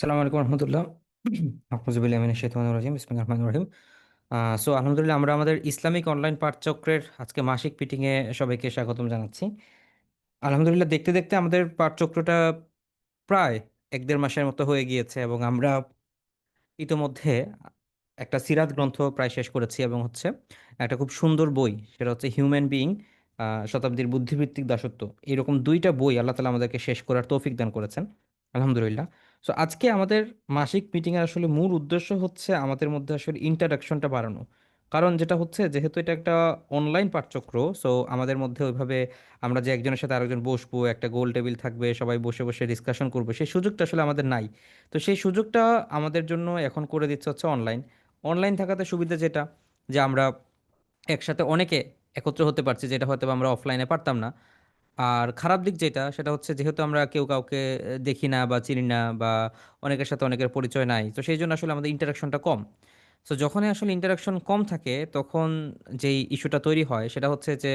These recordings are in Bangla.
সালামু আলাইকুম রহমতুল্লাহ। আফরুজুবিল্লাহ মিনাশ শাইতানির রাজিম, বিসমিল্লাহির রহিম। সো আলহামদুলিল্লাহ আমরা আমাদের ইসলামিক অনলাইন পাঠচক্রের আজকে মাসিক মিটিংয়ে সবাইকে স্বাগতম জানাচ্ছি। আলহামদুলিল্লাহ দেখতে দেখতে আমাদের পাঠচক্রটা প্রায় এক দেড় মাসের মতো হয়ে গিয়েছে এবং আমরা ইতোমধ্যে একটা সিরাত গ্রন্থ প্রায় শেষ করেছি এবং হচ্ছে একটা খুব সুন্দর বই, সেটা হচ্ছে হিউম্যান বিইং শতাব্দীর বুদ্ধিভিত্তিক দাসত্ব। এরকম দুইটা বই আল্লাহ তালা আমাদেরকে শেষ করার তৌফিক দান করেছেন। আলহামদুলিল্লাহ। সো আজকে আমাদের মাসিক মিটিংয়ের আসলে মূল উদ্দেশ্য হচ্ছে আমাদের মধ্যে আসলে ইন্টারাকশনটা বাড়ানো। কারণ যেটা হচ্ছে, যেহেতু এটা একটা অনলাইন পাঠচক্র সো আমাদের মধ্যে ওইভাবে আমরা যে একজনের সাথে আরেকজন বসবো, একটা গোল টেবিল থাকবে, সবাই বসে বসে ডিসকাশন করব, সেই সুযোগটা আসলে আমাদের নাই। তো সেই সুযোগটা আমাদের জন্য এখন করে দিচ্ছে হচ্ছে অনলাইন অনলাইন থাকাতে সুবিধা যেটা, যে আমরা একসাথে অনেকে একত্র হতে পারছি, যেটা হয়তো আমরা অফলাইনে পারতাম না। আর খারাপ দিক যেটা, সেটা হচ্ছে যেহেতু আমরা কেউ কাউকে দেখি না বা চিনি না বা অনেকের সাথে অনেকের পরিচয় নাই, তো সেই জন্য আসলে আমাদের ইন্টারাকশনটা কম। সো যখনই আসলে ইন্টারাকশন কম থাকে, তখন যেই ইস্যুটা তৈরি হয়, সেটা হচ্ছে যে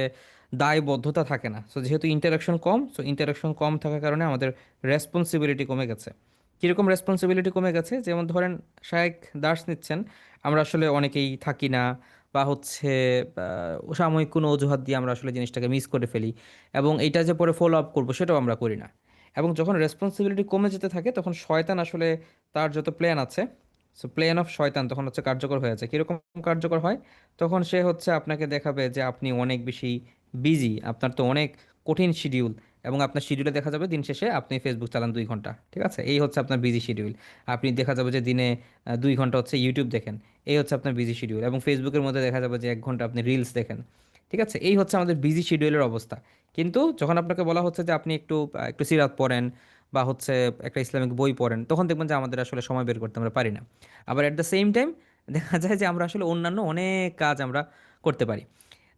দায়বদ্ধতা থাকে না। সো যেহেতু ইন্টারাকশন কম সো ইন্টারাকশন কম থাকার কারণে আমাদের রেসপন্সিবিলিটি কমে গেছে। কীরকম রেসপন্সিবিলিটি কমে গেছে? যেমন ধরেন, শায়েক দাস নিচ্ছেন, আমরা আসলে অনেকেই থাকি না বা হচ্ছে সাময়িক কোনো অজুহাত দিয়ে আমরা আসলে জিনিসটাকে মিস করে ফেলি এবং এইটা যে পরে ফলো আপ করব সেটাও আমরা করি না। এবং যখন রেসপন্সিবিলিটি কমে যেতে থাকে, তখন শয়তান আসলে তার যত প্ল্যান আছে সো প্ল্যান অফ শয়তান তখন হচ্ছে কার্যকর হয়ে আছে কীরকম কার্যকর হয়? তখন সে হচ্ছে আপনাকে দেখাবে যে আপনি অনেক বেশি বিজি আপনার তো অনেক কঠিন শিডিউল এবং আপনার শিডিউলে দেখা যাবে দিন শেষে আপনি ফেসবুক চালান দুই ঘণ্টা, ঠিক আছে? এই হচ্ছে আপনার বিজি শিডিউল আপনি দেখা যাবে যে দিনে দুই ঘণ্টা হচ্ছে ইউটিউব দেখেন, এই হচ্ছে আপনার বিজি শিডিউল এবং ফেসবুকের মধ্যে দেখা যাবে যে এক ঘণ্টা আপনি রিলস দেখেন, ঠিক আছে? এই হচ্ছে আমাদের বিজি শিডিউলের অবস্থা। কিন্তু যখন আপনাকে বলা হচ্ছে যে আপনি একটু একটু সিরাত পড়েন বা হচ্ছে একটা ইসলামিক বই পড়েন, তখন দেখবেন যে আমাদের আসলে সময় বের করতে আমরা পারি না। আবার অ্যাট দ্য সেম টাইম দেখা যায় যে আমরা আসলে অন্যান্য অনেক কাজ আমরা করতে পারি।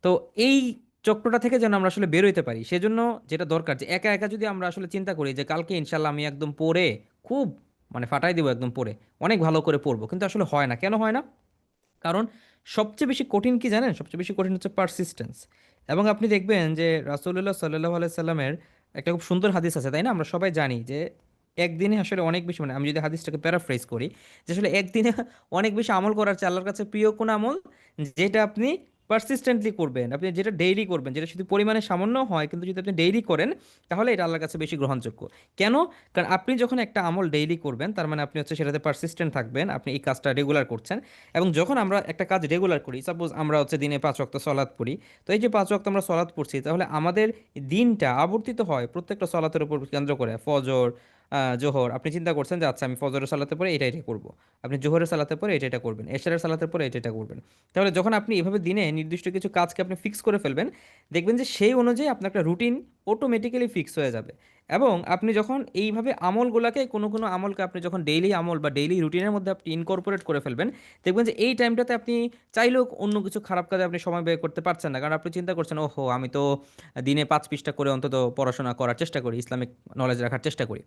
তো এই চক্রটা থেকে যেন আমরা আসলে বেরোইতে পারি। সেজন্য যেটা দরকার যে একা একা যদি আমরা আসলে চিন্তা করি যে কালকে ইনশাল্লাহ আমি একদম পড়ে খুব মানে ফাটাই দেবো একদম পড়ে, অনেক ভালো করে পড়ব, কিন্তু আসলে হয় না। কেন হয় না? কারণ সবচেয়ে বেশি কঠিন কি জানেন? সবচেয়ে বেশি কঠিন হচ্ছে পারসিস্টেন্স এবং আপনি দেখবেন যে রাসূলুল্লাহ সাল্লাহ আলাইসাল্লামের একটা খুব সুন্দর হাদিস আছে, তাই না? আমরা সবাই জানি যে একদিনে আসলে অনেক বেশি মানে আমি যদি হাদিসটাকে প্যারাফ্রেজ করি, যে আসলে একদিনে অনেক বেশি আমল করার চেয়ে আল্লাহর কাছে প্রিয় কোন আমল? যেটা আপনি পারসিস্টেন্টলি করবেন। আপনি যেটা ডেইলি করবেন, যেটা শুধু পরিমাণে সামান্য হয়, কিন্তু যদি আপনি ডেইলি করেন, তাহলে এটা আল্লাহর কাছে বেশি গ্রহণযোগ্য। কেন? কারণ আপনি যখন একটা আমল ডেইলি করবেন, তার মানে আপনি হচ্ছে সেটাতে পারসিস্টেন্ট থাকবেন, আপনি এই কাজটা রেগুলার করছেন, এবং যখন আমরা একটা কাজ রেগুলার করি সাপোজ আমরা হচ্ছে দিনে পাঁচ ওয়াক্ত সলাদ পড়ি, তো এই যে পাঁচ ওয়াক্ত আমরা সলাদ পড়ছি, তাহলে আমাদের দিনটা আবর্তিত হয় প্রত্যেকটা সলাতের উপর কেন্দ্র করে, ফজর জোহর, আপনি চিন্তা করছেন যে আচ্ছা আমি ফজরের সালাতে পরে এটা এটা করব। আপনি জোহরের সালাতে পরে এটা এটা করবেন, এশারের সালাতে পরে এটা এটা করবেন। তাহলে যখন আপনি এভাবে দিনে নির্দিষ্ট কিছু কাজকে আপনি ফিক্স করে ফেলবেন, দেখবেন যে সেই অনুযায়ী আপনার একটা রুটিন অটোমেটিক্যালি ফিক্স হয়ে যাবে। এবং আপনি যখন এইভাবে আমলগুলোকে, কোনো কোনো আমলকে আপনি যখন ডেইলি আমল বা ডেইলি রুটিনের মধ্যে আপনি ইনকর্পোরেট করে ফেলবেন, দেখবেন যে এই টাইমটাতে আপনি চাইলেও অন্য কিছু খারাপ কাজে আপনি সময় ব্যয় করতে পারছেন না। কারণ আপনি চিন্তা করছেন, ওহো, আমি তো দিনে পাঁচ পৃষ্ঠা করে অন্তত পড়াশোনা করার চেষ্টা করি, ইসলামিক নলেজ রাখার চেষ্টা করি।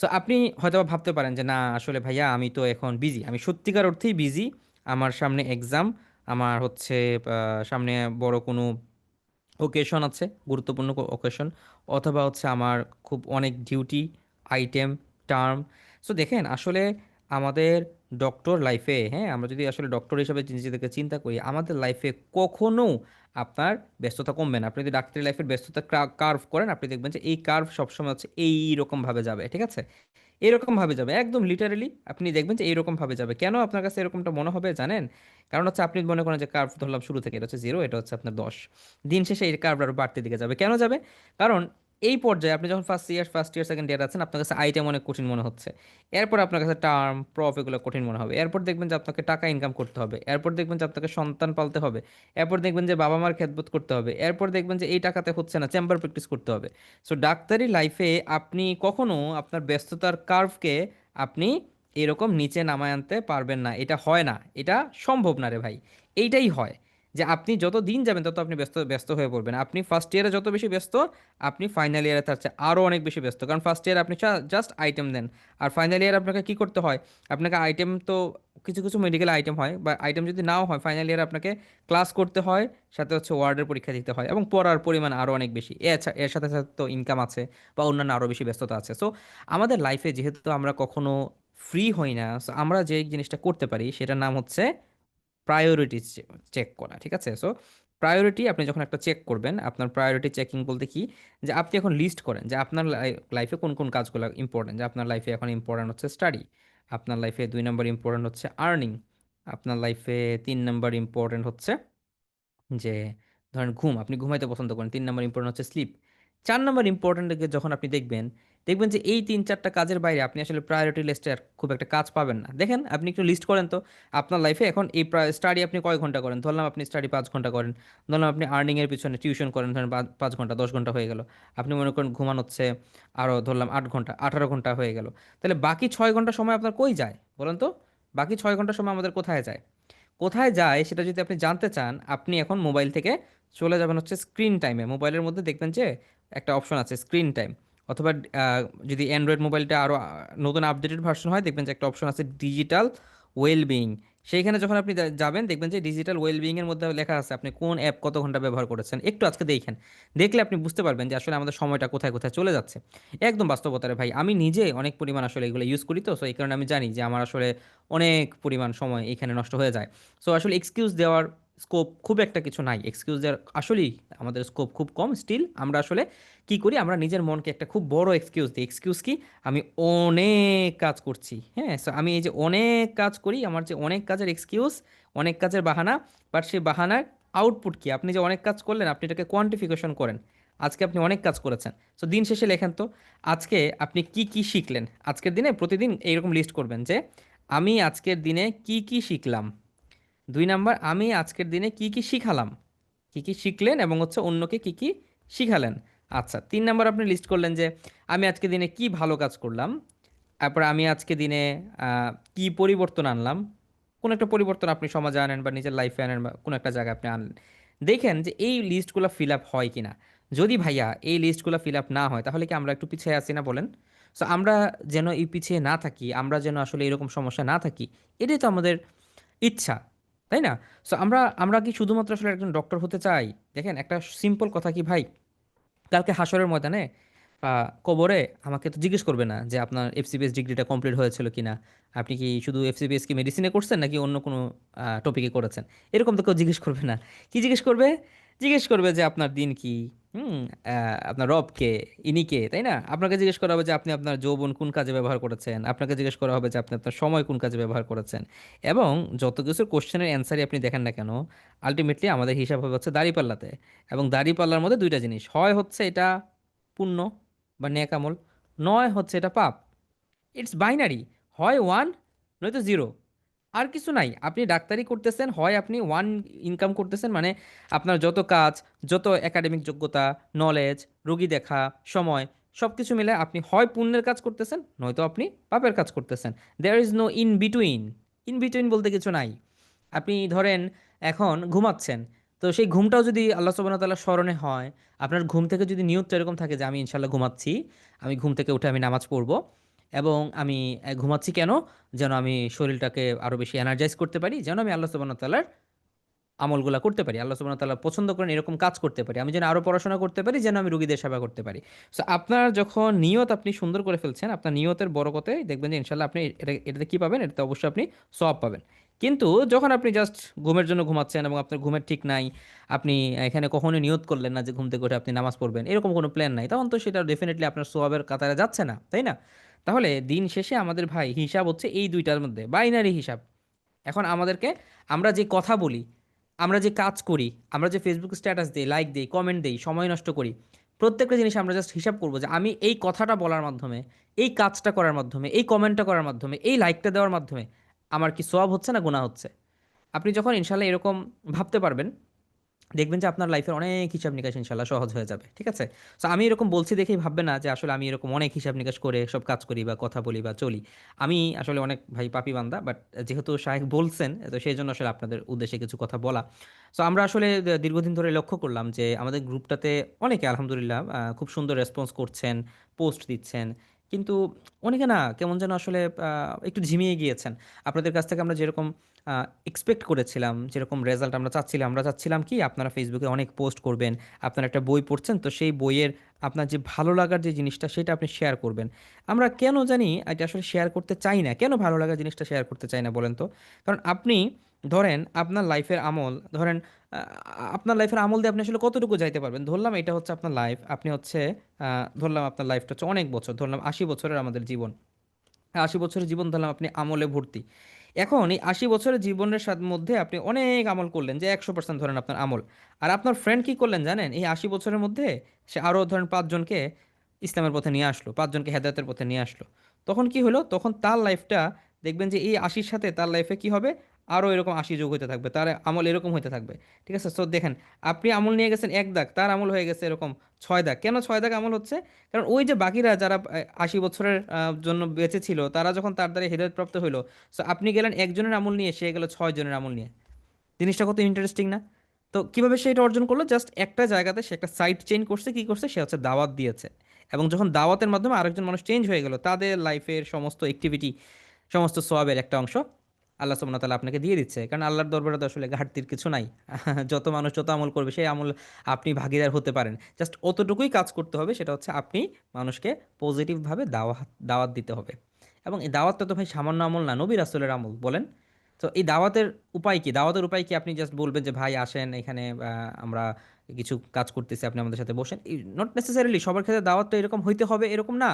সো আপনি হয়তো ভাবতে পারেন যে, না, আসলে ভাইয়া, আমি তো এখন বিজি আমি সত্যিকার অর্থেই বিজি আমার সামনে এক্সাম আমার হচ্ছে সামনে বড় কোনো ওকেশন আছে, গুরুত্বপূর্ণ ওকেশন অথবা হচ্ছে আমার খুব অনেক ডিউটি আইটেম টার্ম সো দেখেন, আসলে আমাদের ডক্টর লাইফে হ্যাঁ আমরা যদি আসলে ডক্টর হিসেবে নিজেদেরকে চিন্তা করি, আমাদের লাইফে কখনো আপনার ব্যস্ততা কমবে না। আপনি যদি ডাক্তারি লাইফের ব্যস্ততা কার্ভ করেন, আপনি দেখবেন যে এই কার্ভ সবসময় হচ্ছে এই রকম ভাবে যাবে, ঠিক আছে? এরকম ভাবে যাবে। একদম লিটারেলি আপনি দেখবেন যে এরকম ভাবে যাবে। কেন আপনার কাছে এরকমটা মনে হবে জানেন? কারণ হচ্ছে আপনি মনে করেন যে কার্ভ ধরলাম শুরু থেকে, এটা হচ্ছে জিরো এটা হচ্ছে আপনার দশ। দিন শেষে এই কার্ভ আরও বাড়তে দিকে যাবে। কেন যাবে? কারণ এই পর্যায়ে আপনি যখন first year first year second year আছেন, আপনার কাছে আইটেম অনেক কঠিন মনে হচ্ছে। এরপর আপনার কাছে টার্ম প্রফ এগুলো কঠিন মনে হবে। এরপর দেখবেন যে আপনাকে টাকা ইনকাম করতে হবে। এরপর দেখবেন যে আপনাকে সন্তান পালতে হবে। এরপর দেখবেন যে বাবা মার খেদমত করতে হবে। এরপর দেখবেন যে এই টাকাতে হচ্ছে না চেম্বার প্র্যাকটিস করতে হবে। সো ডাক্তারি লাইফে আপনি কখনো আপনার ব্যস্ততার কার্ভকে আপনি এরকম নিচে নামায় আনতে পারবেন না। এটা হয় না। এটা সম্ভব না রে ভাই। এইটাই হয়। যে আপনি যত দিন যাবেন, তত আপনি ব্যস্ত ব্যস্ত হয়ে পড়বেন। আপনি ফার্স্ট ইয়ারে যত বেশি ব্যস্ত, আপনি ফাইনাল ইয়ারে তার চেয়ে আরও অনেক বেশি ব্যস্ত। কারণ ফার্স্ট ইয়ারে আপনি জাস্ট আইটেম দেন। আর ফাইনাল ইয়ারে আপনাকে কী করতে হয়? আপনাকে আইটেম তো কিছু কিছু মেডিকেল আইটেম হয়, বা আইটেম যদি নাও হয় ফাইনাল ইয়ারে আপনাকে ক্লাস করতে হয়, সাথে হচ্ছে ওয়ার্ডের পরীক্ষা দিতে হয়, এবং পড়ার পরিমাণ আরও অনেক বেশি। এছাড়া এর সাথে সাথে তো ইনকাম আছে, বা অন্যান্য আরও বেশি ব্যস্ততা আছে। সো আমাদের লাইফে যেহেতু আমরা কখনো ফ্রি হই না সো আমরা যে জিনিসটা করতে পারি, সেটার নাম হচ্ছে প্রায়োরিটি চেক করা, ঠিক আছে? সো প্রায়োরিটি আপনি যখন একটা চেক করবেন, আপনার প্রায়োরিটি চেকিং বলতে কি? যে আপনি এখন লিস্ট করেন যে আপনার লাইফে কোন কোন কাজগুলো ইম্পর্টেন্ট যে আপনার লাইফে এখন ইম্পর্টেন্ট হচ্ছে স্টাডি আপনার লাইফে দুই নম্বর ইম্পর্টেন্ট হচ্ছে আর্নিং আপনার লাইফে তিন নম্বর ইম্পর্টেন্ট হচ্ছে যে, ধরেন ঘুম, আপনি ঘুমাইতে পছন্দ করেন, তিন নম্বর ইম্পর্টেন্ট হচ্ছে স্লিপ চার নম্বর ইম্পর্টেন্ট যখন আপনি দেখবেন দেখবেন যে এই তিন চারটা কাজের বাইরে আপনি আসলে প্রায়োরিটি লিস্টে আর খুব একটা কাজ পাবেন না। দেখেন, আপনি একটু লিস্ট করেন তো, আপনার লাইফে এখন এই স্টাডি আপনি কয় ঘণ্টা করেন? ধরলাম আপনি স্টাডি পাঁচ ঘণ্টা করেন, ধরলাম আপনি আর্নিংয়ের পিছনে টিউশন করেন, ধরেন পাঁচ ঘণ্টা, দশ ঘণ্টা হয়ে গেল। আপনি মনে করেন ঘুমান হচ্ছে আরও ধরলাম আট ঘণ্টা, আঠারো ঘণ্টা হয়ে গেল। তাহলে বাকি ছয় ঘণ্টা সময় আপনার কই যায়? বলেন তো, বাকি ছয় ঘণ্টা সময় আমাদের কোথায় যায়? কোথায় যায় সেটা যদি আপনি জানতে চান, আপনি এখন মোবাইল থেকে চলে যাবেন হচ্ছে স্ক্রিন টাইমে মোবাইলের মধ্যে দেখবেন যে একটা অপশন আছে স্ক্রিন টাইম অথবা যদি অ্যান্ড্রয়েড মোবাইলটা আরও নতুন আপডেটেড ভার্সন হয়, দেখবেন যে একটা অপশন আছে ডিজিটাল ওয়েলবিং সেইখানে যখন আপনি যাবেন, দেখবেন যে ডিজিটাল ওয়েলবিং মধ্যে লেখা আছে, আপনি কোন অ্যাপ কত ঘণ্টা ব্যবহার করেছেন? একটু আজকে দেখেন। দেখলে আপনি বুঝতে পারবেন যে আসলে আমাদের সময়টা কোথায় কোথায় চলে যাচ্ছে। একদম বাস্তবতারে ভাই, আমি নিজে অনেক পরিমাণ আসলে এগুলো ইউজ করি তো সো এই কারণে আমি জানি যে আমার আসলে অনেক পরিমাণ সময় এখানে নষ্ট হয়ে যায়। সো আসলে এক্সকিউজ দেওয়ার স্কোপ খুব একটা কিছু নাই। এক্সকিউজ দেওয়ার আসলেই আমাদের স্কোপ খুব কম। স্টিল আমরা আসলে কি করি? আমরা নিজের মনকে একটা খুব বড় এক্সকিউজ দিই। এক্সকিউজ কি? আমি অনেক কাজ করছি। হ্যাঁ সো আমি এই যে অনেক কাজ করি, আমার যে অনেক কাজের এক্সকিউজ অনেক কাজের বাহানা বাট সেই বাহানার আউটপুট কি? আপনি যে অনেক কাজ করলেন, আপনি এটাকে কোয়ান্টিফিকেশন করেন। আজকে আপনি অনেক কাজ করেছেন। সো দিন শেষে লেখেন তো, আজকে আপনি কি কি শিখলেন? আজকের দিনে প্রতিদিন এইরকম লিস্ট করবেন যে, আমি আজকের দিনে কি কি শিখলাম? দুই নাম্বার, আমি আজকের দিনে কি কি শিখালাম? কি কি শিখলেন এবং হচ্ছে অন্যকে কি কি শিখালেন? আচ্ছা তিন নাম্বার আপনি লিস্ট করলেন যে, আমি আজকে দিনে কি ভালো কাজ করলাম? তারপর আমি আজকে দিনে কি পরিবর্তন আনলাম? কোন একটা পরিবর্তন আপনি সমাজে আনেন বা নিজের লাইফে আনেন বা কোনো একটা জায়গায় আপনি আনলেন। দেখেন যে এই লিস্টগুলো ফিল আপ হয় কিনা। যদি ভাইয়া এই লিস্টগুলো ফিল আপ না হয়, তাহলে কি আমরা একটু পিছিয়ে আছি না বলেন? সো আমরা যেন এই পিছিয়ে না থাকি, আমরা যেন আসলে এরকম সমস্যা না থাকি, এটাই তো আমাদের ইচ্ছা। তাই না? সো আমরা আমরা কি শুধুমাত্র আসলে একজন ডক্টর হতে চাই? দেখেন, একটা সিম্পল কথা কি ভাই? কালকে হাসরের ময়দানে কবরে আমাকে তো জিজ্ঞেস করবে না যে আপনার এফসিবিএস ডিগ্রিটা কমপ্লিট হয়েছিল কি না আপনি কি শুধু এফসিবিএস কি মেডিসিনে করছেন নাকি অন্য কোনো টপিকে করেছেন? এরকম তো কেউ জিজ্ঞেস করবে না। কি জিজ্ঞেস করবে? জিজ্ঞেস করবে যে আপনার দিন কি? হুম আপনার রব কে? ইনি কে? তাই না? আপনাকে জিজ্ঞেস করা হবে যে আপনি আপনার যৌবন কোন কাজে ব্যবহার করেছেন? আপনাকে জিজ্ঞেস করা হবে যে আপনি আপনার সময় কোন কাজে ব্যবহার করেছেন? এবং যত কিছুর কোশ্চেনের অ্যান্সারই আপনি দেখেন না কেন আলটিমেটলি আমাদের হিসাব হবে হচ্ছে দাঁড়িপাল্লাতে। এবং দাঁড়িপাল্লার মধ্যে দুইটা জিনিস। হয় হচ্ছে এটা পুণ্য বা নেকামল নয় হচ্ছে এটা পাপ। ইটস বাইনারি হয় ওয়ান নয়তো জিরো আর কিছু নাই। আপনি ডাক্তারি করতেছেন, হয় আপনি ওয়ান ইনকাম করতেছেন মানে আপনার যত কাজ, যত একাডেমিক যোগ্যতা নলেজ রোগী দেখা, সময় সব কিছু মিলে আপনি হয় পুণ্যের কাজ করতেছেন, নয়তো আপনি পাপের কাজ করতেছেন। There is no in between in between বলতে কিছু নাই। আপনি ধরেন এখন ঘুমাচ্ছেন, তো সেই ঘুমটাও যদি আল্লাহ ওয়া তাআলার স্মরণে হয়, আপনার ঘুম থেকে যদি নিয়তটা এরকম থাকে যে আমি ইনশাল্লাহ ঘুমাচ্ছি, আমি ঘুম থেকে উঠে আমি নামাজ পড়ব এবং আমি ঘুমাচ্ছি কেন? যেন আমি শরীরটাকে আরও বেশি এনার্জাইজ করতে পারি, যেন আমি আল্লাহ সুবহানাহু ওয়া তাআলার আমলগুলা করতে পারি, আল্লাহ ওয়া তাআলা পছন্দ করেন এরকম কাজ করতে পারি, আমি যেন আরও পড়াশোনা করতে পারি, যেন আমি রুগীদের সেবা করতে পারি। সো আপনার যখন নিয়ত আপনি সুন্দর করে ফেলছেন, আপনার নিয়তের বরকতে দেখবেন যে ইনশাল্লাহ আপনি এটা, এটাতে কী পাবেন? এটাতে অবশ্যই আপনি সওয়াব পাবেন। কিন্তু যখন আপনি জাস্ট ঘুমের জন্য ঘুমাচ্ছেন এবং আপনার ঘুমের ঠিক নাই, আপনি এখানে কখনোই নিয়ত করলেন না যে ঘুম থেকে উঠে আপনি নামাজ পড়বেন, এরকম কোনো প্ল্যান নাই, তখন তো সেটা ডেফিনেটলি আপনার সোয়াবের কাতারে যাচ্ছে না, তাই না? তাহলে দিন শেষে আমাদের ভাই হিসাব হচ্ছে এই দুইটার মধ্যে, বাইনারি হিসাব। এখন আমাদেরকে আমরা যে কথা বলি, আমরা যে কাজ করি, আমরা যে ফেসবুক স্ট্যাটাস দিই লাইক দিই কমেন্ট দিই, সময় নষ্ট করি, প্রত্যেকটা জিনিস আমরা জাস্ট হিসাব করব যে আমি এই কথাটা বলার মাধ্যমে, এই কাজটা করার মাধ্যমে, এই কমেন্টটা করার মাধ্যমে, এই লাইকটা দেওয়ার মাধ্যমে আমার কি সওয়াব হচ্ছে না গুনাহ হচ্ছে? আপনি যখন ইনশাল্লাহ এরকম ভাবতে পারবেন দেখবেন যে আপনার লাইফের অনেক হিসাব নিকাশ ইনশাল্লাহ সহজ হয়ে যাবে, ঠিক আছে? সো আমি এরকম বলছি দেখেই ভাববে না যে আসলে আমি এরকম অনেক হিসাব নিকাশ করে সব কাজ করি বা কথা বলি বা চলি। আমি আসলে অনেক ভাই পাপি বান্দা বাট যেহেতু শাহেক বলছেন, তো সেই জন্য আসলে আপনাদের উদ্দেশ্যে কিছু কথা বলা। সো আমরা আসলে দীর্ঘদিন ধরে লক্ষ্য করলাম যে আমাদের গ্রুপটাতে অনেকে আলহামদুলিল্লাহ খুব সুন্দর রেসপন্স করছেন পোস্ট দিচ্ছেন কিন্তু অনেকে না কেমন যেন আসলে একটু ঝিমিয়ে গিয়েছেন। আপনাদের কাছ থেকে আমরা যেরকম এক্সপেক্ট করেছিলাম, যেরকম রেজাল্ট আমরা চাচ্ছিলাম আমরা চাচ্ছিলাম কি আপনারা ফেসবুকে অনেক পোস্ট করবেন, আপনারা একটা বই পড়ছেন, তো সেই বইয়ের আপনার যে ভালো লাগার যে জিনিসটা সেটা আপনি শেয়ার করবেন। আমরা কেন জানি এটা আসলে শেয়ার করতে চাই না। কেন ভালো লাগার জিনিসটা শেয়ার করতে চাই না বলেন তো? কারণ আপনি ধরেন আপনার লাইফের আমল, ধরেন আপনার লাইফের আমল দিয়ে আপনি আসলে কতটুকু যাইতে পারবেন? ধরলাম এটা হচ্ছে আপনার লাইফ, আপনি হচ্ছে ধরলাম আপনার লাইফটা হচ্ছে অনেক বছর, ধরলাম আশি বছরের আমাদের জীবন। আশি বছরের জীবন ধরলাম আপনি আমলে ভর্তি। এখন এই আশি বছরের জীবনের মধ্যে আপনি অনেক আমল করলেন যে একশো পার্সেন্ট ধরেন আপনার আমল। আর আপনার ফ্রেন্ড কি করলেন জানেন? এই আশি বছরের মধ্যে সে আরও ধরেন পাঁচজনকে ইসলামের পথে নিয়ে আসলো, পাঁচজনকে হেদায়তের পথে নিয়ে আসলো। তখন কি হলো? তখন তার লাইফটা দেখবেন যে এই আশির সাথে তার লাইফে কি হবে? আরও এরকম আশি যোগ হতে থাকবে, তার আমল এরকম হতে থাকবে, ঠিক আছে? সো দেখেন, আপনি আমল নিয়ে গেছেন এক দাগ, তার আমল হয়ে গেছে এরকম ছয় দাগ। কেন ছয় দাগ আমল হচ্ছে? কারণ ওই যে বাকিরা যারা আশি বছরের জন্য বেঁচে ছিল, তারা যখন তার দ্বারা হৃদয়প্রাপ্ত হইল সো আপনি গেলেন একজনের আমল নিয়ে, সে গেল ছয় জনের আমল নিয়ে। জিনিসটা কত ইন্টারেস্টিং না? তো কীভাবে সে এটা অর্জন করল? জাস্ট একটা জায়গাতে সে একটা সাইট চেঞ্জ করছে, কি করছে? সে হচ্ছে দাওয়াত দিয়েছে। এবং যখন দাওয়াতের মাধ্যমে আরেকজন মানুষ চেঞ্জ হয়ে গেল, তাদের লাইফের সমস্ত অ্যাক্টিভিটি সমস্ত সোয়াবের একটা অংশ আল্লাহ সুবহানাহু তালা আপনাকে দিয়ে দিচ্ছে। কারণ আল্লাহর দরবারে তো আসলে ঘাটতির কিছু নাই। যত মানুষ যত আমল করবে, সেই আমল আপনি ভাগিদার হতে পারেন। জাস্ট অতটুকুই কাজ করতে হবে, সেটা হচ্ছে আপনি মানুষকে পজিটিভভাবে দাওয়াত দাওয়াত দিতে হবে। এবং এই দাওয়াতটা তো ভাই সামান্য আমল না নবীর আসলের আমল, বলেন। তো এই দাওয়াতের উপায় কি? দাওয়াতের উপায় কি? আপনি জাস্ট বলবেন যে, ভাই, আসেন, এখানে আমরা কিছু কাজ করতেছি, আপনি আমাদের সাথে বসেন। নট নেসেসারিলি সবার ক্ষেত্রে দাওয়াতটা এরকম হইতে হবে, এরকম না।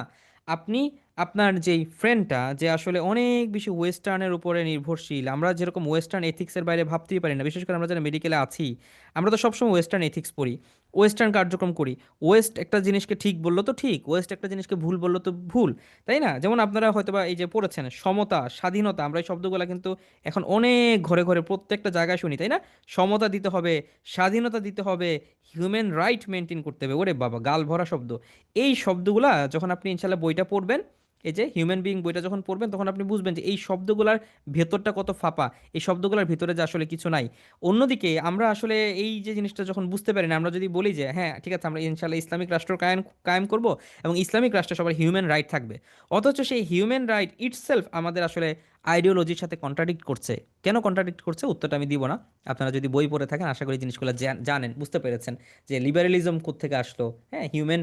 আপনি আপনার যেই ফ্রেন্ডটা যে আসলে অনেক বেশি ওয়েস্টার্নের উপরে নির্ভরশীল, আমরা যেরকম ওয়েস্টার্ন এথিক্সের বাইরে ভাবতেই পারি না, বিশেষ করে আমরা যারা মেডিকেলে আছি, আমরা তো সবসময় ওয়েস্টার্ন এথিক্স পড়ি। ওয়েস্টার্ন কার্যক্রম করি। ওয়েস্ট একটা জিনিসকে ঠিক বলল তো ঠিক, ওয়েস্ট একটা জিনিসকে ভুল বলল তো ভুল, তাই না? যেমন আপনারা হয়তো বা এই যে পড়েছেন, সমতা, স্বাধীনতা, আমরা এই শব্দগুলো কিন্তু এখন অনেক ঘরে ঘরে প্রত্যেকটা জায়গায় শুনি, তাই না? সমতা দিতে হবে, স্বাধীনতা দিতে হবে হিউম্যান রাইট মেনটেন করতে হবে। ওরে বাবা, গাল ভরা শব্দ। এই শব্দগুলা যখন আপনি ইনশাল্লাহ বইটা পড়বেন এই যে হিউম্যান বিইং বইটা যখন পড়বেন, তখন আপনি বুঝবেন যে এই শব্দগুলার ভেতরটা কত ফাঁপা, এই শব্দগুলোর ভেতরে যে আসলে কিছু নাই। অন্যদিকে আমরা আসলে এই যে জিনিসটা যখন বুঝতে পারি না, আমরা যদি বলি যে হ্যাঁ ঠিক আছে, আমরা ইনশাল্লাহ ইসলামিক রাষ্ট্র কায়েম কায়েম করব এবং ইসলামিক রাষ্ট্রে সবার হিউম্যান রাইট থাকবে। অথচ সেই হিউম্যান রাইট ইটসেলফ আমাদের আসলে আইডিওলজির সাথে কন্ট্রাডিক্ট করছে। কেন কন্ট্রাডিক্ট করছে? উত্তরটা আমি দিব না। আপনারা যদি বই পড়ে থাকেন, আশা করি জিনিসগুলো জানেন, বুঝতে পেরেছেন যে লিবারেলিজম কোত্থেকে আসলো হ্যাঁ হিউম্যান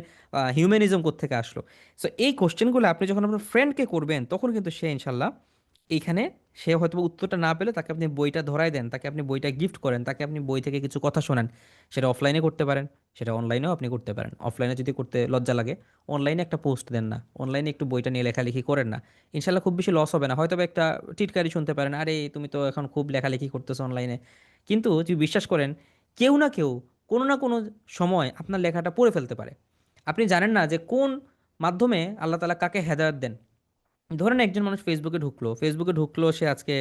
হিউম্যানিজম কোত্থেকে আসলো। সো এই কোশ্চেনগুলো আপনি যখন আপনার ফ্রেন্ডকে করবেন, তখন কিন্তু সে ইনশাল্লাহ এইখানে সে হয়তো উত্তরটা না পেলে তাকে আপনি বইটা ধরাই দেন, তাকে আপনি বইটা গিফট করেন, তাকে আপনি বই থেকে কিছু কথা শোনান। সেটা অফলাইনে করতে পারেন, সেটা অনলাইনেও আপনি করতে পারেন। অফলাইনে যদি করতে লজ্জা লাগে অনলাইনে একটা পোস্ট দেন না অনলাইনে একটু বইটা নিয়ে লেখালেখি করেন না। ইনশাল্লাহ খুব বেশি লস হবে না হয়তো একটা টিটকারি শুনতে পারেন, আরে, তুমি তো এখন খুব লেখালেখি করতেছো অনলাইনে কিন্তু যদি বিশ্বাস করেন, কেউ না কেউ, কোনো না কোনো সময় আপনার লেখাটা পড়ে ফেলতে পারে। আপনি জানেন না যে কোন মাধ্যমে আল্লাহ তালা কাকে হেদায়ত দেন? ধরেন একজন মানুষ ফেসবুকে ঢুকলো ফেসবুকে ঢুকলো, সে আজকে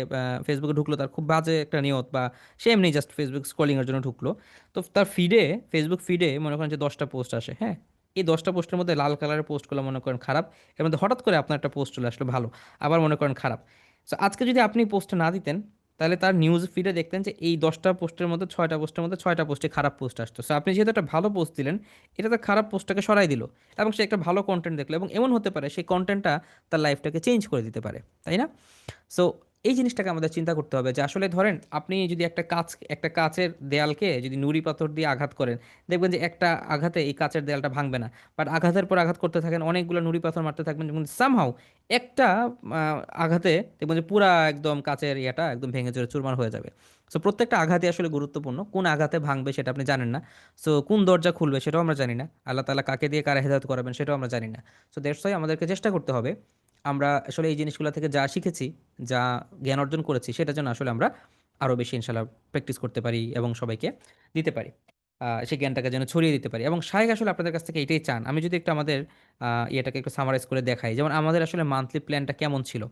ফেসবুকে ঢুকলো, তার খুব বাজে একটা নিয়ত বা সে এমনি জাস্ট ফেসবুক স্ক্রলিংয়ের জন্য ঢুকলো। তো তার ফিডে ফেসবুক ফিডে মনে করেন যে দশটা পোস্ট আসে হ্যাঁ? এই দশটা পোস্টের মধ্যে লাল কালারের পোস্টগুলো মনে করেন খারাপ, এর মধ্যে হঠাৎ করে আপনার একটা পোস্ট চলে আসলো ভালো, আবার মনে করেন খারাপ। সো আজকে যদি আপনি পোস্টটা না দিতেন তাহলে তার নিউজ ফিডে দেখতেন যে এই দশটা পোস্টের মধ্যে ছয়টা পোস্টের মধ্যে ছয়টা পোস্টে খারাপ পোস্ট আসতো। সো আপনি যেহেতু একটা ভালো পোস্ট দিলেন, এটা তার খারাপ পোস্টটাকে সরাই দিল এবং সে একটা ভালো কন্টেন্ট দেখল এবং এমন হতে পারে সেই কন্টেন্টটা তার লাইফটাকে চেঞ্জ করে দিতে পারে, তাই না? সো এই জিনিসটাকে আমাদের চিন্তা করতে হবে যে আসলে ধরেন আপনি যদি একটা কাঁচ, একটা কাঁচের দেয়ালকে যদি নুড়ি পাথর দিয়ে আঘাত করেন, দেখবেন যে একটা আঘাতে এই কাঁচের দেয়ালটা ভাঙবে না। বাট আঘাতের পর আঘাত করতে থাকেন, অনেকগুলো নুড়ি পাথর মারতে থাকবেন যেমন সামহাও একটা আঘাতে দেখবেন যে পুরা একদম কাচের ইয়েটা একদম ভেঙে চুরে চুরমার হয়ে যাবে। সো প্রত্যেকটা আঘাতই আসলে গুরুত্বপূর্ণ, কোন আঘাতে ভাঙবে সেটা আপনি জানেন না। সো কোন দরজা খুলবে সেটাও আমরা জানি না। আল্লাহ তাআলা কাকে দিয়ে কারা হেদায়ত করাবেন সেটাও আমরা জানি না। সো ওয়াই আমাদেরকে চেষ্টা করতে হবে আমরা আসলে এই জিনিসগুলো থেকে যা শিখেছি, যা জ্ঞান অর্জন করেছি, সেটা যেন আসলে আমরা আরও বেশি ইনশাল্লাহ প্র্যাকটিস করতে পারি এবং সবাইকে দিতে পারি। সেই জ্ঞানটাকে যেন ছড়িয়ে দিতে পারি এবং শাহেক আসলে আপনাদের কাছ থেকে এটাই চান। আমি যদি একটু আমাদের ইয়েটাকে একটু সামারাইজ করে দেখাই। যেমন আমাদের আসলে মান্থলি প্ল্যানটা কেমন ছিল?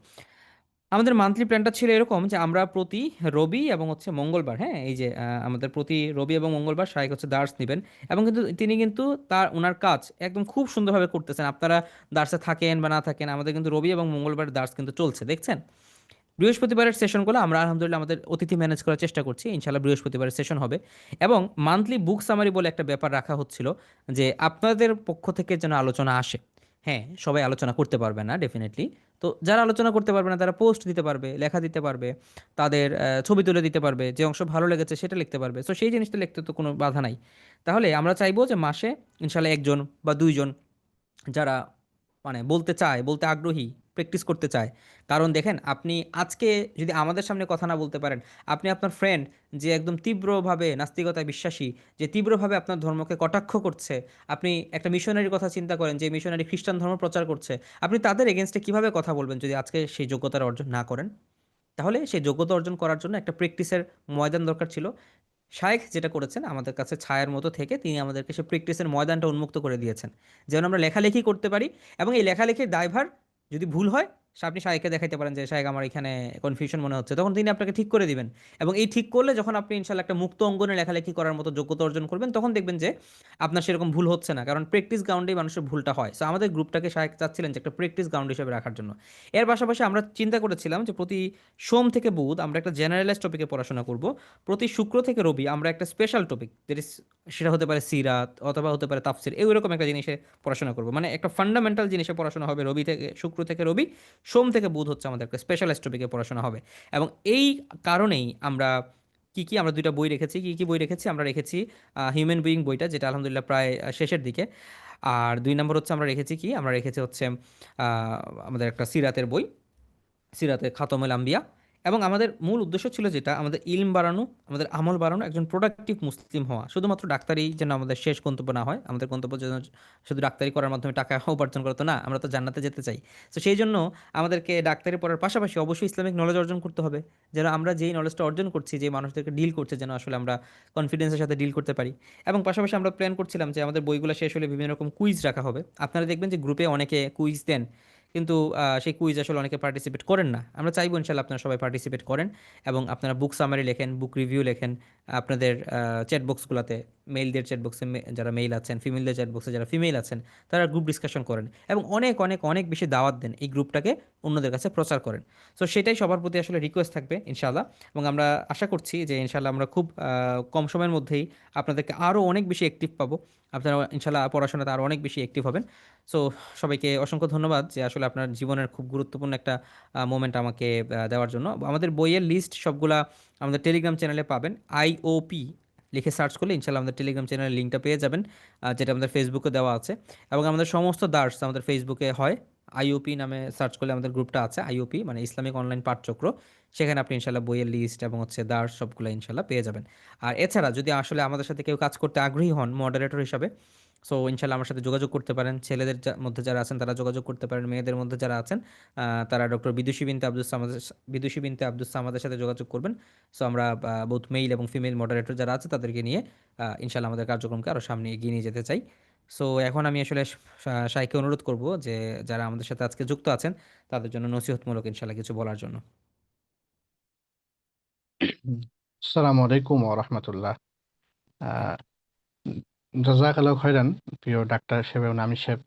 আমাদের মান্থলি প্ল্যানটা ছিল এরকম যে আমরা প্রতি রবি এবং হচ্ছে মঙ্গলবার হ্যাঁ এই যে আমাদের প্রতি রবি এবং মঙ্গলবার শাহেক হচ্ছে দার্স নেবেন এবং কিন্তু তিনি কিন্তু তার ওনার কাজ একদম খুব সুন্দরভাবে করতেছেন। আপনারা দার্সে থাকেন বা না থাকেন, আমাদের কিন্তু রবি এবং মঙ্গলবার দার্স কিন্তু চলছে, দেখছেন? বৃহস্পতিবারের সেশনগুলো আমরা আলহামদুলিল্লাহ আমাদের অতিথি ম্যানেজ করার চেষ্টা করছি ইনশাল্লাহ বৃহস্পতিবারের সেশন হবে। এবং মান্থলি বুক সামারি বলে একটা ব্যাপার রাখা হচ্ছিল যে, আপনাদের পক্ষ থেকে যেন আলোচনা আসে হ্যাঁ সবাই আলোচনা করতে পারবে না ডেফিনেটলি তো যারা আলোচনা করতে পারবে না, তারা পোস্ট দিতে পারবে, লেখা দিতে পারবে, তাদের ছবি তুলে দিতে পারবে, যে অংশ ভালো লেগেছে সেটা লিখতে পারবে। তো সেই জিনিসটা লিখতে তো কোনো বাধা নাই। তাহলে আমরা চাইব যে মাসে ইনশাল্লাহ একজন বা দুইজন যারা মানে বলতে চায়, বলতে আগ্রহী প্র্যাকটিস করতে চায়। কারণ দেখেন, আপনি আজকে যদি আমাদের সামনে কথা না বলতে পারেন, আপনি আপনার ফ্রেন্ড যে একদম তীব্রভাবে নাস্তিকতায় বিশ্বাসী, যে তীব্রভাবে আপনার ধর্মকে কটাক্ষ করছে, আপনি একটা মিশনারির কথা চিন্তা করেন, যে মিশনারি খ্রিস্টান ধর্ম প্রচার করছে, আপনি তাদের এগেনস্টে কীভাবে কথা বলবেন যদি আজকে সেই যোগ্যতার অর্জন না করেন? তাহলে সেই যোগ্যতা অর্জন করার জন্য একটা প্র্যাকটিসের ময়দান দরকার ছিল। শায়েখ যেটা করেছেন, আমাদের কাছে ছায়ার মতো থেকে তিনি আমাদেরকে সে প্র্যাকটিসের ময়দানটা উন্মুক্ত করে দিয়েছেন। যেন আমরা লেখালেখি করতে পারি এবং এই লেখালেখির দায়ভার যদি ভুল হয় আপনি শায়েখকে দেখাইতে পারেন যে শায়েখ আমার এখানে কনফিউশন মনে হচ্ছে। তখন তিনি আপনাকে ঠিক করে দিবেন। এবং এই ঠিক করলে যখন আপনি ইনশাল্লাহ একটা মুক্ত অঙ্গনে লেখালেখি করার মতো যোগ্যতা অর্জন করবেন, তখন দেখবেন যে, আপনার সেরকম ভুল হচ্ছে না। কারণ প্র্যাকটিস গ্রাউন্ডেই মানুষের ভুলটা হয়। সো আমাদের গ্রুপটাকে শায়েখ চাচ্ছিলেন যে, একটা প্র্যাকটিস গ্রাউন্ড হিসেবে রাখার জন্য। এর পাশাপাশি আমরা চিন্তা করেছিলাম যে, প্রতি সোম থেকে বুধ আমরা একটা জেনারেলাইজ টপিকে পড়াশোনা করব। প্রতি শুক্র থেকে রবি আমরা একটা স্পেশাল টপিক যেটি সেটা হতে পারে সিরাত অথবা হতে পারে তাফসির এইরকম একটা জিনিসে পড়াশোনা করব। মানে একটা ফান্ডামেন্টাল জিনিসে পড়াশোনা হবে রবি থেকে, শুক্র থেকে রবি। সোম থেকে বুধ হচ্ছে আমাদের একটা স্পেশালাইজ টপিকে পড়াশোনা হবে। এবং এই কারণেই আমরা কি কি আমরা দুইটা বই রেখেছি, কি কি বই রেখেছি? আমরা রেখেছি হিউম্যান বিইং বইটা, যেটা আলহামদুলিল্লাহ প্রায় শেষের দিকে। আর দুই নম্বর হচ্ছে আমরা রেখেছি কি? আমরা রেখেছি হচ্ছে আমাদের একটা সিরাতের বই সিরাতের খাতমেল আম্বিয়া। এবং আমাদের মূল উদ্দেশ্য ছিল যেটা, আমাদের ইলম বাড়ানো, আমাদের আমল বাড়ানো, একজন প্রোডাক্টিভ মুসলিম হওয়া। শুধুমাত্র ডাক্তারি যেন আমাদের শেষ গন্তব্য না হয়, আমাদের গন্তব্য যেন শুধু ডাক্তারি করার মাধ্যমে টাকা উপার্জন করতো না, আমরা তো জান্নাতে যেতে চাই। তো সেই জন্য আমাদেরকে ডাক্তারি পড়ার পাশাপাশি অবশ্যই ইসলামিক নলেজ অর্জন করতে হবে, যেন আমরা যেই নলেজটা অর্জন করছি যে মানুষদেরকে ডিল করছে, যেন আসলে আমরা কনফিডেন্সের সাথে ডিল করতে পারি। এবং পাশাপাশি আমরা প্ল্যান করছিলাম যে আমাদের বইগুলো শেষ হলে বিভিন্ন রকম কুইজ রাখা হবে। আপনারা দেখবেন যে গ্রুপে অনেকে কুইজ দেন। কিন্তু সেই কুইজ আসলে অনেকে পার্টিসিপেট করেন না। আমরা চাইব ইনশাল্লাহ আপনারা সবাই পার্টিসিপেট করেন এবং আপনারা বুক সামারি লেখেন বুক রিভিউ লেখেন। আপনাদের চ্যাট বক্সগুলোতে মেলদের চ্যাট বক্সে যারা মেল আছেন ফিমেলদের চ্যাট বক্সে যারা ফিমেল আছেন, তারা গ্রুপ ডিসকাশন করেন এবং অনেক অনেক অনেক বেশি দাওয়াত দেন এই গ্রুপটাকে অন্যদের কাছে প্রচার করেন। সো সেটাই সবার প্রতি আসলে রিকোয়েস্ট থাকবে ইনশাল্লাহ এবং আমরা আশা করছি যে ইনশাল্লাহ আমরা খুব কম সময়ের মধ্যেই আপনাদেরকে আরও অনেক বেশি অ্যাক্টিভ পাবো। আপনারা ইনশাল্লাহ পড়াশোনাতে আরও অনেক বেশি অ্যাক্টিভ হবেন। সো সবাইকে অসংখ্য ধন্যবাদ যে আসলে আপনার জীবনের খুব গুরুত্বপূর্ণ একটা মোমেন্ট আমাকে দেওয়ার জন্য। আমাদের বইয়ের লিস্ট সবগুলা আমাদের টেলিগ্রাম চ্যানেলে পাবেন। আইওপি লিখে সার্চ করলে ইনশাল্লাহ আমাদের টেলিগ্রাম চ্যানেলের লিঙ্কটা পেয়ে যাবেন যেটা আমাদের ফেসবুকে দেওয়া আছে। এবং আমাদের সমস্ত দার্স আমাদের ফেসবুকে হয়। আইওপি নামে সার্চ করলে আমাদের গ্রুপটা আছে, আইওপি মানে ইসলামিক অনলাইন পাঠচক্র। সেখানে আপনি ইনশাল্লাহ বইয়ের লিস্ট এবং হচ্ছে দার্স সবগুলো ইনশাল্লাহ পেয়ে যাবেন। আর এছাড়া যদি আসলে আমাদের সাথে কেউ কাজ করতে আগ্রহী হন মডারেটর হিসাবে সো ইনশাল্লাহ আমার সাথে যোগাযোগ করতে পারেন। ছেলেদের মধ্যে যারা আছেন তারা যোগাযোগ করতে পারেন। মেয়েদের মধ্যে যারা আছেন তারা ডক্টর বিদুষী বিনতে আব্দুল সামাদের বিদুষী বিনতে আব্দুল সামাদের সাথে যোগাযোগ করবেন। সো আমরা বোথ মেইল এবং ফিমেল মডারেটর যারা আছে তাদেরকে নিয়ে ইনশাল্লাহ আমাদের কার্যক্রমকে আরও সামনে এগিয়ে নিয়ে যেতে চাই। সো এখন আমি আসলে সাইকে অনুরোধ করব যে যারা আমাদের সাথে আজকে যুক্ত আছেন তাদের জন্য নসিহতমূলক ইনশাল্লাহ কিছু বলার জন্য। আসসালামু আলাইকুম ওয়া রাহমাতুল্লাহ। আহ, জাযাকাল্লাহু খাইরান প্রিয় ডাক্তার সাহেব এবং আমি সাহেব।